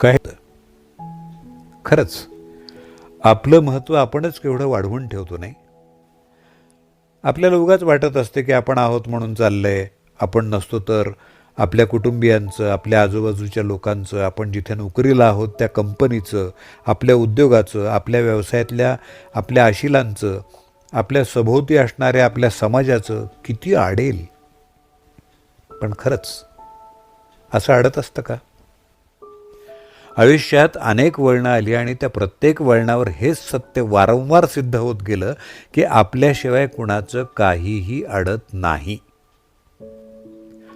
काय? खरंच आपलं महत्त्व आपणच केवढं वाढवून ठेवतो नाही? आपल्याला उगाच वाटत असते की आपण आहोत म्हणून चाललंय आपण नसतो तर आपल्या कुटुंबियांचं आपल्या आजूबाजूच्या लोकांचं आपण जिथे नोकरीला आहोत त्या कंपनीचं आपल्या उद्योगाचं आपल्या व्यवसायातल्या आपल्या आशिलांचं आपल्या सभोवती असणाऱ्या आपल्या समाजाचं किती आडेल. पण खरंच असं अडत असतं का? आयुष्यात अनेक वळणं आली आणि त्या प्रत्येक वळणावर हेच सत्य वारंवार सिद्ध होत गेलं की आपल्याशिवाय कुणाचं काहीही अडत नाही.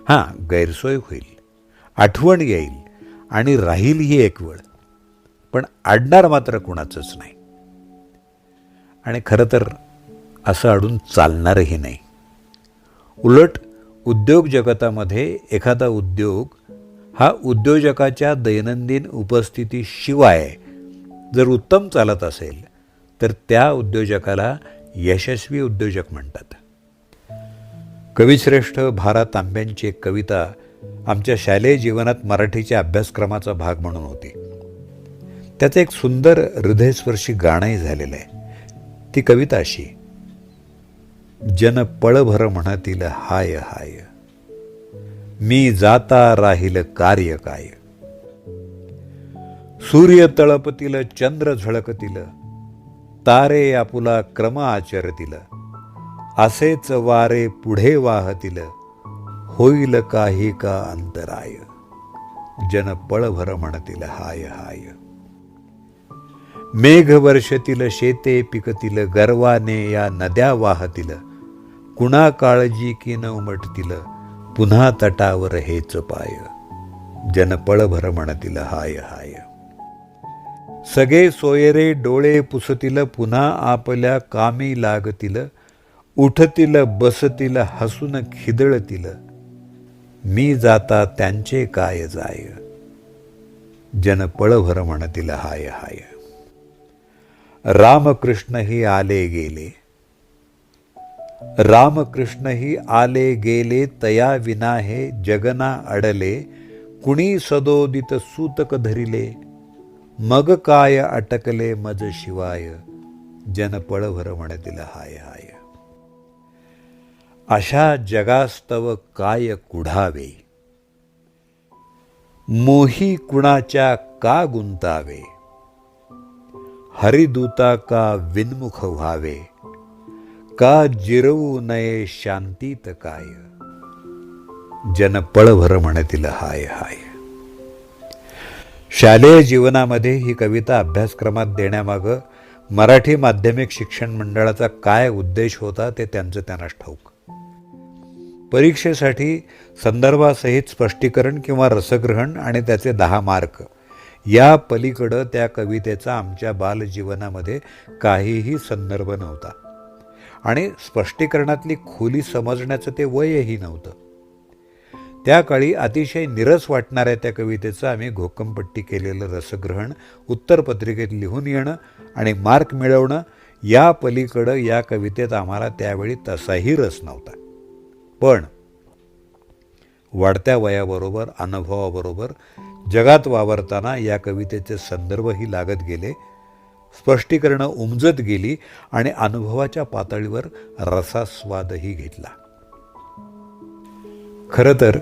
हां गैरसोय होईल. आठवण येईल आणि राहील ही एक वेळ. पण अडणार मात्र कुणाचंच नाही. आणि खरं तर असं अडून चालणारही नाही. उलट उद्योग जगतामध्ये एखादा उद्योग हा उद्योजकाच्या दैनंदिन उपस्थितीशिवाय जर उत्तम चालत असेल तर त्या उद्योजकाला यशस्वी उद्योजक म्हणतात. कविश्रेष्ठ भारा तांब्यांची एक कविता आमच्या शालेय जीवनात मराठीच्या अभ्यासक्रमाचा भाग म्हणून होती. त्याचं एक सुंदर हृदयस्पर्शी गाणंही झालेलं आहे. ती कविता अशी जन पळभर म्हणतील हाय हाय. मी जाता राहील कार्य काय सूर्य तळपतील चंद्र झळकतील तारे आपुला क्रम आचरतील असेच वारे पुढे वाहतील होईल काही का अंतराय. जन पळभर म्हणतील हाय हाय. मेघ वर्षतील शेते पिकतील गर्वाने या नद्या वाहतील कुणा काळजी की न उमटतील पुन्हा तटावर हेच पाय. जन पळभर हाय हाय. सगळे सोयरे डोळे पुसतील पुन्हा आपल्या कामी लागतील. उठतील बसतील हसून खिदळतील. मी जाता त्यांचे काय जाय. जन पळभर म्हणतील हाय हाय. रामकृष्णही आले गेले. रामकृष्णही आले गेले तया विना हे जगना अडले कुणी सदोदित सूतक धरिले मग काय अटकले मज शिवाय जनपळभर म्हणतील हाय हाय. अशा जगास्तव काय कुढावे? मोही कुणाच्या का गुंतावे? हरिदूता का विन्मुख व्हावे? का जिरवू नये शांतीत काय? जन पळभर म्हणतील हाय हाय. शालेय जीवनामध्ये ही कविता अभ्यासक्रमात देण्यामागं मराठी माध्यमिक शिक्षण मंडळाचा काय उद्देश होता ते त्यांचं त्यांनाच ठाऊक. परीक्षेसाठी संदर्भासहित स्पष्टीकरण किंवा रसग्रहण आणि त्याचे दहा मार्क. या पलीकडं त्या कवितेचा आमच्या बालजीवनामध्ये काहीही संदर्भ नव्हता. आणि स्पष्टीकरणातली खोली समजण्याचं ते वयही नव्हतं. त्या काळी अतिशय निरस वाटणाऱ्या त्या कवितेचं आम्ही घोकमपट्टी केलेलं रसग्रहण उत्तरपत्रिकेत लिहून येणं आणि मार्क मिळवणं या पलीकडं या कवितेत आम्हाला त्यावेळी तसाही रस नव्हता. पण वाढत्या वयाबरोबर अनुभवाबरोबर जगात वावरताना या कवितेचे संदर्भही लागत गेले स्पष्टीकरणं उमजत गेली आणि अनुभवाच्या पातळीवर रसास्वादही घेतला. खरं तर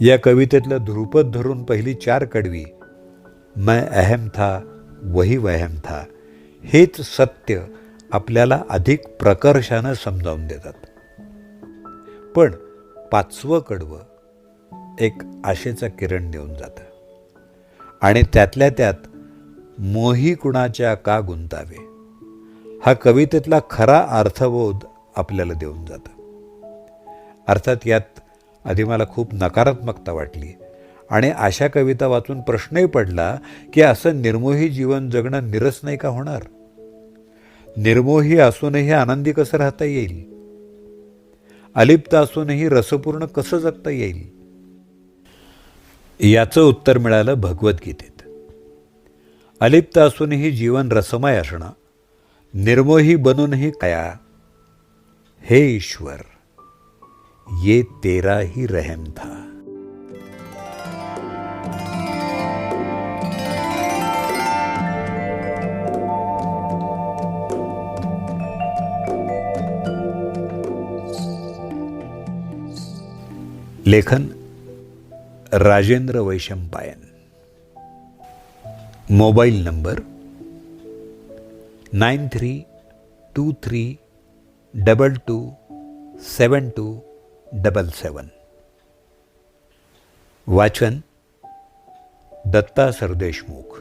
या कवितेतलं ध्रुपद धरून पहिली चार कडवी मैं अहम था वही वहम था हेच सत्य आपल्याला अधिक प्रकर्षानं समजावून देतात. पण पाचवं कडवं एक आशेचा किरण देऊन जातं. आणि त्यातल्या त्यात मोही कुणाच्या का गुंतावे? हा कवितेतला खरा अर्थबोध आपल्याला देऊन जातं. अर्थात यात आधी मला खूप नकारात्मकता वाटली आणि अशा कविता वाचून प्रश्नही पडला की असं निर्मोही जीवन जगणं निरस नाही का होणार? निर्मोही असूनही आनंदी कसं राहता येईल? अलिप्त असूनही रसपूर्ण कसं जगता येईल? याचं उत्तर मिळालं भगवद्गीतेत. अलिप्त असूनही जीवन रसमय असणं निर्मोही बनूनही कया. हे ईश्वर ये तेरा ही रहम था. लेखन Rajendra Vaishampayan. Mobile number nine three two three double two seven two double seven. वाचन दत्ता सरदेशमुख।